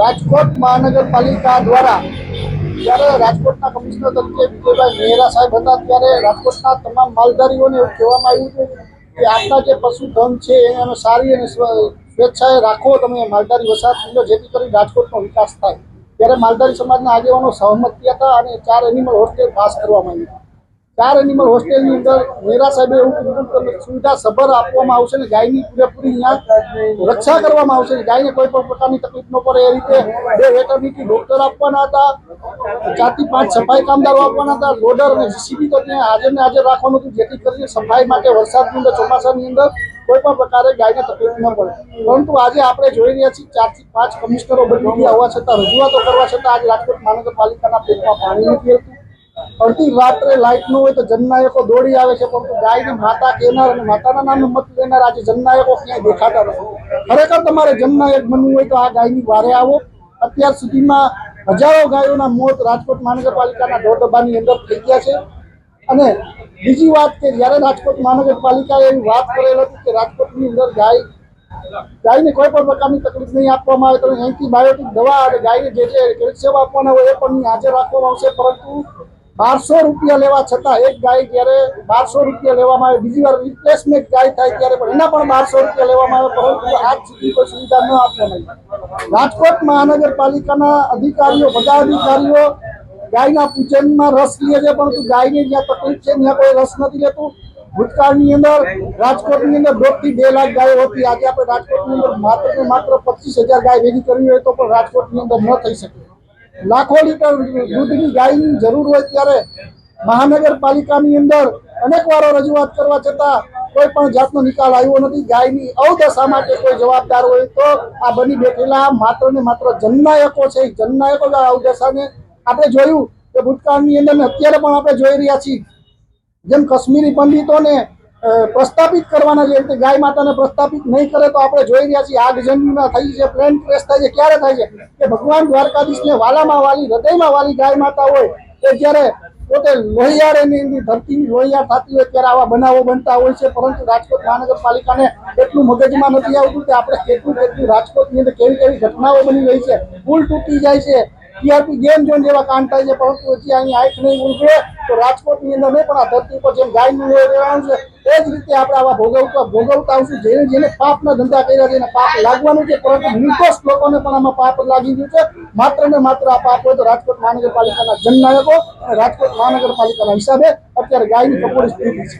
રાજકોટ મહાનગરપાલિકા દ્વારા જ્યારે રાજકોટના કમિશનર તરીકે વિજયભાઈ મહેરા સાહેબ હતા, ત્યારે રાજકોટના તમામ માલધારીઓને એવું કહેવામાં આવ્યું હતું કે આપના જે પશુધન છે એને સારી અને સ્વેચ્છાએ રાખો, તમે માલધારી વસાહત ખીલો જેથી કરી રાજકોટનો વિકાસ થાય. ત્યારે માલધારી સમાજના આગેવાનો સહમત હતા અને ચાર એનિમલ હોસ્ટેલ પાસ કરવામાં આવી ચાર એનિમલ હોસ્ટેલની અંદર મેરા સાહેબે એવું કે સુવિધા સભર આપવામાં આવશે ને ગાયની પૂરેપૂરી અહીંયા રક્ષા કરવામાં આવશે. ગાયને કોઈ પણ પ્રકારની તકલીફ ન પડે. એ રીતે બે વેટરનીટી ડોક્ટર આપવાના હતા, ચારથી પાંચ સફાઈ કામદારો આપવાના હતા લોડર અને જીસીબી તો ત્યાં હાજર ને હાજર રાખવાનું હતું, જેથી કરીને સફાઈ માટે વરસાદની અંદર, ચોમાસાની અંદર કોઈ પણ પ્રકારે ગાયને તકલીફ ન પડે. પરંતુ આજે આપણે જોઈ રહ્યા છીએ ચારથી પાંચ કમિશનરો બની ગયા હોવા છતાં, રજૂઆતો કરવા છતાં આજે રાજકોટ મહાનગરપાલિકાના પેટમાં પાણી નથી આવતું અડધી રાત્રે લાઇટ ન હોય તો જનનાયકો દોડી આવે છે, પરંતુ ગાયને માતા કહેનાર અને માતાના નામે મત લેનાર આજે જનનાયકો ક્યાંય દેખાતા નથી. ખરેખર તમારે જનનાયક બનવું હોય તો આ ગાયની વારે આવો. અત્યાર સુધીમાં હજારો ગાયોના મોત રાજકોટ મહાનગરપાલિકાના ઢોર અંદર થઈ ગયા છે. અને બીજી વાત કે જ્યારે રાજકોટ મહાનગરપાલિકાએ એવી વાત કરેલ હતી કે રાજકોટની અંદર ગાય, ગાયને કોઈ પણ પ્રકારની તકલીફ નહીં આપવામાં આવે, તો એન્ટીબાયોટિક દવા અને ગાયને જે જે સેવા આપવાના હોય એ પણ હાજર રાખવામાં આવશે, પરંતુ બારસો રૂપિયા લેવા છતાં એક ગાય જ્યારે બારસો રૂપિયા લેવામાં આવે, બીજી વાર રિપ્લેસમેન્ટ ગાય થાય ત્યારે પણ એના પણ બારસો રૂપિયા લેવામાં આવે, પરંતુ આજ સુધી કોઈ સુવિધા ન આપવામાં રાજકોટ મહાનગરપાલિકાના અધિકારીઓ બધા અધિકારીઓ ગાયના પૂજનમાં રસ લે છે, પરંતુ ગાયને જ્યાં તકલીફ છે ત્યાં કોઈ રસ નથી લેતું. ભૂતકાળની અંદર, રાજકોટની અંદર દોઢથી બે લાખ ગાયો હતી. આજે આપણે રાજકોટની અંદર માત્ર ને માત્ર પચીસ હજાર ગાય ભેગી કરવી હોય તો પણ રાજકોટની અંદર ન થઈ શકે. લાખો લીટર દૂધની ગાયની જરૂર હોય ત્યારે મહાનગરપાલિકાની અંદર અનેક વારો રજૂઆત કરવા છતાં કોઈ પણ જાતનો નિકાલ આવ્યો નથી. ગાયની અવદશા માટે કોઈ જવાબદાર હોય તો આ બની બેઠેલા માત્ર ને માત્ર જનનાયકો છે. જનનાયકો અવદશાને આપણે જોયું કે ભૂતકાળની અંદર અત્યારે પણ આપણે જોઈ રહ્યા છીએ. જેમ કાશ્મીરી પંડિતોને પ્રસ્થાપિત કરવાના જે રીતે ગાય માતાને પ્રસ્થાપિત નહીં કરે તો આપણે જોઈ રહ્યા છીએ આગ જન્મના થઈ છે, પ્લેન ક્રેશ થાય છે, ક્યારે થાય છે? કે ભગવાન દ્વારકાધીશને વાલામાં વાલી, હૃદયમાં વાલી ગાય માતા હોય, એ જ્યારે પોતે લોહિયાળેની એની ધરતીની લોહિયાળ થતી હોય ત્યારે આવા બનાવો બનતા હોય છે, પરંતુ રાજકોટ મહાનગરપાલિકાને એટલું મગજમાં નથી આવતું કે આપણે કેટલું કેટલું રાજકોટની અંદર કેવી કેવી ઘટનાઓ બની રહી છે. પુલ તૂટી જાય છે ટીઆરપી ગેમ જોન જેવા કાંડ થાય છે, પરંતુ હજી અહીં આંખ નહીં ઉલટે, તો રાજકોટની અંદર નહીં, પણ આ ધરતી પર જેમ ગાયનું હોય રહેવાનું છે, એ જ રીતે આપણે આવા ભોગવતા ભોગવતા આવશું, જેને જેને પાપના ધંધા કર્યા છે, એને પાપ લાગવાનું છે, પરંતુ નિર્દોષ લોકોને પણ આમાં પાપ લાગી ગયું છે. માત્ર ને માત્ર આ પાપ હોય તો રાજકોટ મહાનગરપાલિકાના જનનાયકો અને રાજકોટ મહાનગરપાલિકાના હિસાબે અત્યારે ગાયની કપોળી સ્થિતિ છે.